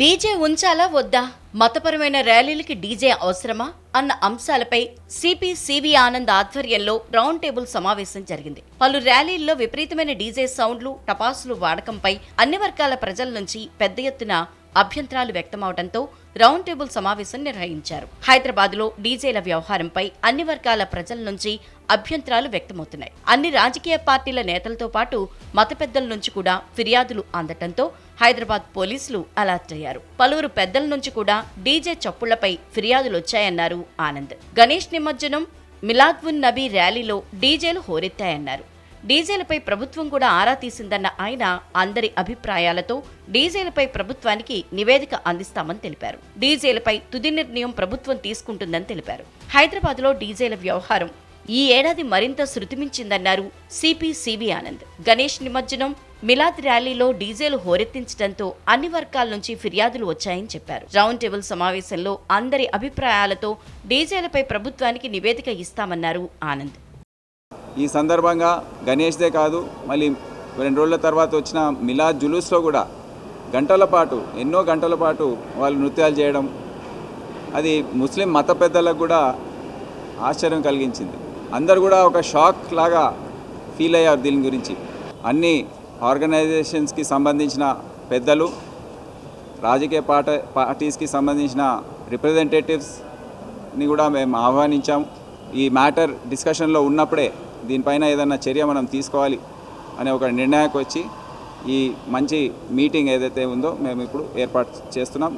DJ ఉంచాలా వద్దా? మతపరమైన ర్యాలీలకి డీజే అవసరమా? అన్న అంశాలపై సిపి సివి ఆనంద్ ఆధ్వర్యంలో రౌండ్ టేబుల్ సమావేశం జరిగింది. పలు ర్యాలీల్లో విపరీతమైన డీజే సౌండ్లు టపాసులు వాడకంపై అన్ని వర్గాల ప్రజల నుంచి పెద్ద ఎత్తున అభ్యంతరాలు వ్యక్తమవడంతో రౌండ్ టేబుల్ సమావేశం నిర్వహించారు. హైదరాబాద్లో డీజేల వ్యవహారంపై అన్ని వర్గాల ప్రజల నుంచి అభ్యంతరాలు వ్యక్తమవుతున్నాయి. అన్ని రాజకీయ పార్టీల నేతలతో పాటు మత పెద్దల నుంచి కూడా ఫిర్యాదులు అందటంతో హైదరాబాద్ పోలీసులు అలర్ట్ అయ్యారు. పలువురు పెద్దల నుంచి కూడా డీజే చప్పుళ్ళపై ఫిర్యాదులు వచ్చాయన్నారు ఆనంద్. గణేష్ నిమజ్జనం మిలాద్వున్ నబీ ర్యాలీలో డీజేలు హోరెత్తాయన్నారు. డీజేలపై ప్రభుత్వం కూడా ఆరా తీసిందన్న ఆయన అందరి అభిప్రాయాలతో డీజేలపై ప్రభుత్వానికి నివేదిక అందిస్తామని తెలిపారు. డీజేలపై తుది నిర్ణయం ప్రభుత్వం తీసుకుంటుందని తెలిపారు. హైదరాబాద్లో డీజేల వ్యవహారం ఈ ఏడాది మరింత శృతిమించిందన్నారు సిపి సివి ఆనంద్. గణేష్ నిమజ్జనం మిలాద్ ర్యాలీలో డీజేలు హోరెత్తించడంతో అన్ని వర్గాల నుంచి ఫిర్యాదులు వచ్చాయని చెప్పారు. రౌండ్ టేబుల్ సమావేశంలో అందరి అభిప్రాయాలతో డీజేలపై ప్రభుత్వానికి నివేదిక ఇస్తామన్నారు ఆనంద్. ఈ సందర్భంగా గణేష్దే కాదు మళ్ళీ రెండు రోజుల తర్వాత వచ్చిన మిలా జులూస్లో కూడా గంటల పాటు ఎన్నో గంటల పాటు వాళ్ళు నృత్యాలు చేయడం అది ముస్లిం మత పెద్దలకు కూడా ఆశ్చర్యం కలిగించింది. అందరు కూడా ఒక షాక్ లాగా ఫీల్ అయ్యారు దీని గురించి. అన్ని ఆర్గనైజేషన్స్కి సంబంధించిన పెద్దలు రాజకీయ పార్ట పార్టీస్కి సంబంధించిన రిప్రజెంటేటివ్స్ని కూడా మేము ఆహ్వానించాం. ఈ మ్యాటర్ డిస్కషన్లో ఉన్నప్పుడే దీనిపైన ఏదైనా చర్య మనం తీసుకోవాలి అనే ఒక నిర్ణయానికి వచ్చి ఈ మంచి మీటింగ్ ఏదైతే ఉందో మేము ఇప్పుడు ఏర్పాటు చేస్తున్నాం.